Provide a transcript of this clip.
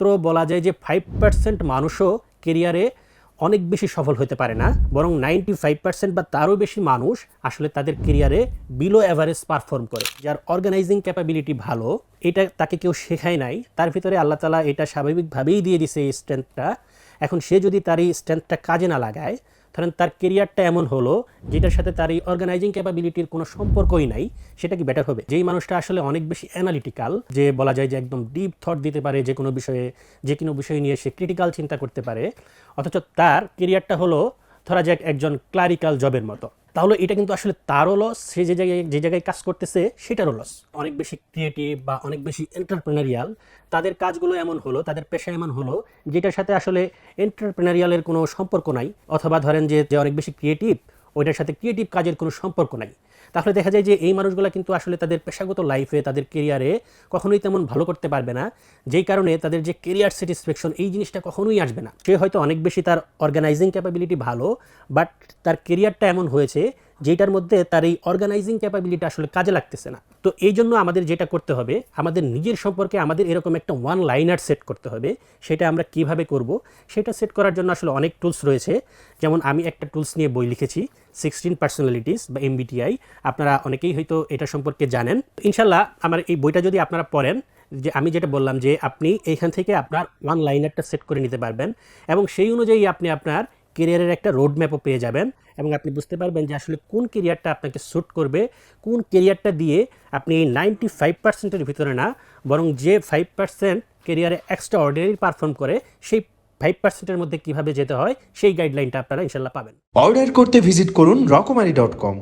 মাত্র বলা যায় যে ফাইভ পার্সেন্ট মানুষও কেরিয়ারে অনেক বেশি সফল হতে পারে না, বরং নাইনটি ফাইভ পার্সেন্ট বা তারও বেশি মানুষ আসলে তাদের কেরিয়ারে বিলো অ্যাভারেজ পারফর্ম করে। যার অর্গানাইজিং ক্যাপাবিলিটি ভালো, এটা তাকে কেউ শেখায় নাই। তার ভিতরে আল্লাহ তালা এটা স্বাভাবিকভাবেই দিয়ে দিছে এই স্ট্রেংথটা এখন সে যদি তার এই স্ট্রেংথটা কাজে না লাগায় ধরেন তার কেরিয়ারটা এমন হলো, যেটার সাথে তার এই অর্গানাইজিং ক্যাপাবিলিটির কোনো সম্পর্কই নাই, সেটা কি বেটার হবে? যেই মানুষটা আসলে অনেক বেশি অ্যানালিটিক্যাল যে বলা যায় যে একদম ডিপ থট দিতে পারে যে কোনো বিষয়ে, যে কোনো বিষয় নিয়ে সে ক্রিটিক্যাল চিন্তা করতে পারে, অথচ তার কেরিয়ারটা হলো ধরা যাক একজন ক্লারিক্যাল জবের মতো। তাহলে এটা কিন্তু আসলে তারও লস সে যে জায়গায় যে জায়গায় কাজ করতেছে সেটারও লস অনেক বেশি ক্রিয়েটিভ বা অনেক বেশি এন্টারপ্রেনারিয়াল তাদের কাজগুলো এমন হলো, তাদের পেশা এমন হলো, যেটার সাথে আসলে এন্টারপ্রেনারিয়ালের কোনো সম্পর্ক নাই। অথবা ধরেন যে অনেক বেশি ক্রিয়েটিভ ওইটার সাথে ক্রিয়েটিভ কাজের কোনো সম্পর্ক নাই। তাহলে দেখা যায় যে এই মানুষগুলো কিন্তু আসলে তাদের পেশাগত লাইফে তাদের কেরিয়ারে কখনোই তেমন ভালো করতে পারবে না। যেই কারণে তাদের যে কেরিয়ার স্যাটিসফ্যাকশন এই জিনিসটা কখনোই আসবে না। সে হয়তো অনেক বেশি তার অর্গানাইজিং ক্যাপাবিলিটি ভালো বাট তার কেরিয়ারটা এমন হয়েছে যেটার মধ্যে তার এই অর্গানাইজিং ক্যাপাবিলিটি আসলে কাজে লাগতেছে না। তো এই জন্য আমাদের যেটা করতে হবে, আমাদের নিজের সম্পর্কে আমাদের এরকম একটা ওয়ান লাইনার সেট করতে হবে, সেটা আমরা কীভাবে করব, সেটা সেট করার জন্য আসলে অনেক টুলস রয়েছে। যেমন আমি একটা টুলস নিয়ে বই লিখেছি সিক্সটিন পার্সোনালিটিস বা এমবিটিআই আপনারা অনেকেই হয়তো এটা সম্পর্কে জানেন। ইনশাল্লাহ আমার এই বইটা যদি আপনারা পড়েন, যে আমি যেটা বললাম যে আপনি এইখান থেকে আপনার ওয়ান লাইনারটা সেট করে নিতে পারবেন এবং সেই অনুযায়ী আপনি আপনার কেরিয়ারের একটা রোড ম্যাপও পেয়ে যাবেন এবং আপনি বুঝতে পারবেন যে আসলে কোন কেরিয়ারটা আপনাকে স্যুট করবে, কোন কেরিয়ারটা দিয়ে আপনি এই নাইনটি ফাইভ পার্সেন্টের ভিতরে না, বরং যে ফাইভ পার্সেন্ট কেরিয়ারে এক্সট্রা অর্ডিনারি পারফর্ম করে, সেই ফাইভ পার্সেন্টের মধ্যে কীভাবে যেতে হয়, সেই গাইডলাইনটা আপনারা ইনশাল্লাহ পাবেন। অর্ডার করতে ভিজিট করুন রকমারি ডট কম